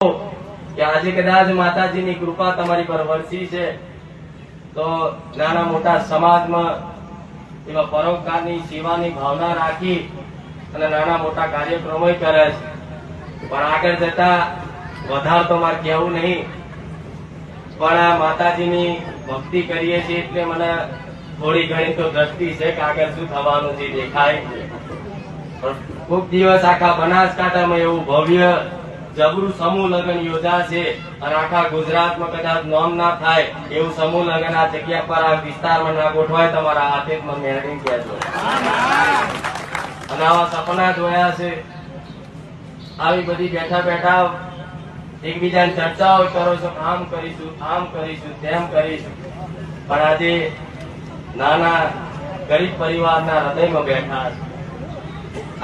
કે આજે કદાચ માતાજીની કૃપા તમારી પર વરસી છે, તો નાના મોટા સમાજમાં એવા પરોપકારની સેવાની ભાવના રાખી અને નાના મોટા કાર્યક્રમો કરે છે. પણ આગળ જતા વધારે તો મારે કહેવું નહીં. પણ આ માતાજીની ભક્તિ કરીએ છીએ એટલે મને થોડી ઘણી તો દ્રષ્ટિ છે કે આગળ શું થવાનું છે, દેખાય ખૂબ દિવસ આખા બનાસકાંઠામાં એવું ભવ્ય જબરું સમૂહ લગ્ન યોજાશે અને આખા ગુજરાતમાં કદાચ નોમ ના થાય એવું સમૂહ લગ્ન આ જગ્યા પર, આ વિસ્તારમાં ના ગોઠવાય તમારા હાથે મેળવી કહેજો. અને આવા સપના જોયા છે. આવી બધી બેઠા બેઠા એકબીજાની ચર્ચાઓ કરો છો, આમ કરીશું આમ કરીશું, તેમ કરીશું. પણ આજે નાના ગરીબ પરિવારના હૃદયમાં બેઠા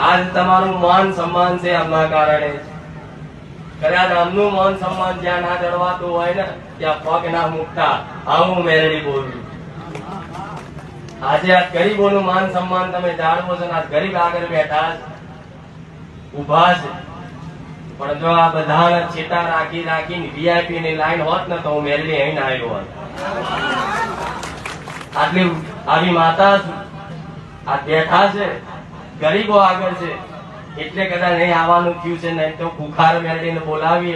આજ તમારું માન સન્માન છે એમના કારણે. કદાચ આમનું મન સન્માન જ્યાં ના જળવાતું હોય ને, ત્યાં પગ ના મૂકતા. આવું મેરડી બોલું. આજે આ ગરીબોનું માન સન્માન તમે જાળવો છો આ ગરીબ આગળ બેઠા ઊભા છે. પણ જો આ બધા ચેતા રાખી રાખીને વીઆઈપી ની લાઈન હોત ને, તો હું મેરડી અહીં આવ્યો હોત. આટલી આવી માતા આ બેઠા છે. ગરીબો આગળ છે. એટલે કદાચ નહીં આવવાનું થયું છે નહીં તો બુખાર મેળવીને બોલાવીએ.